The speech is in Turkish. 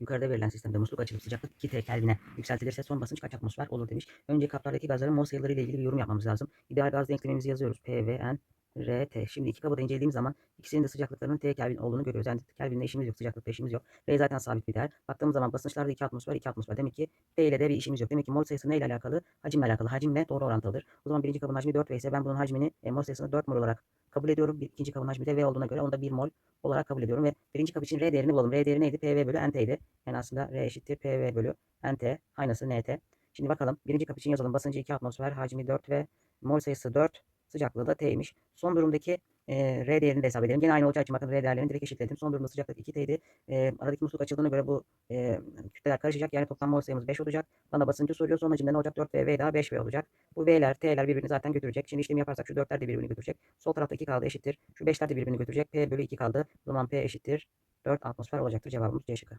Yukarıda verilen sistemde musluk açılıp sıcaklık 2 T Kelvin'e yükseltilirse son basınç kaç atmosfer olur demiş. Önce kaplardaki gazların mol sayıları ile ilgili bir yorum yapmamız lazım. İdeal gaz denklemimizi yazıyoruz. P, V, N, R, T. Şimdi iki kabı da incelediğimiz zaman ikisinin de sıcaklıklarının T Kelvin olduğunu görüyoruz. Yani Kelvin'le işimiz yok, sıcaklıkta işimiz yok. R zaten sabit bir değer. Baktığımız zaman basınçlarda 2 atmosfer, 2 atmosfer. Demek ki T ile de bir işimiz yok. Demek ki mol sayısı neyle alakalı? Hacimle alakalı. Hacimle doğru orantılıdır. O zaman birinci kabın hacmi 4 V ise ben bunun hacmini, e, mol sayısını 4 mol olarak kabul ediyorum. Bir, ikinci kabın hacmi de V olduğuna göre onu da 1 mol olarak kabul ediyorum. Ve birinci kap için R değerini bulalım. R değeri neydi? PV bölü NT'ydi. Yani aslında R eşittir PV bölü NT. Aynısı NT. Şimdi bakalım. Birinci kap için yazalım. Basıncı 2 atmosfer, hacmi 4 ve mol sayısı 4. Sıcaklığı da T'ymiş. Son durumdaki e, R değerini de hesap edelim. Gene aynı olacağı için bakın R değerlerini direkt eşitledim. Son durumda sıcaklık 2T'ydi. E, aradaki musluk açıldığına göre bu e, kütleler karışacak. Yani toplam mol sayımız 5 olacak. Bana basıncı soruyor. Son hacimde ne olacak? 4 V, V daha 5 V olacak. Bu V'ler, T'ler birbirini zaten götürecek. Şimdi işlemi yaparsak şu 4'ler de birbirini götürecek. Sol tarafta 2 kaldı eşittir. Şu 5'ler de birbirini götürecek. P bölü 2 kaldı. O zaman P eşittir. 4 atmosfer olacaktır. Cevabımız C şıkkı.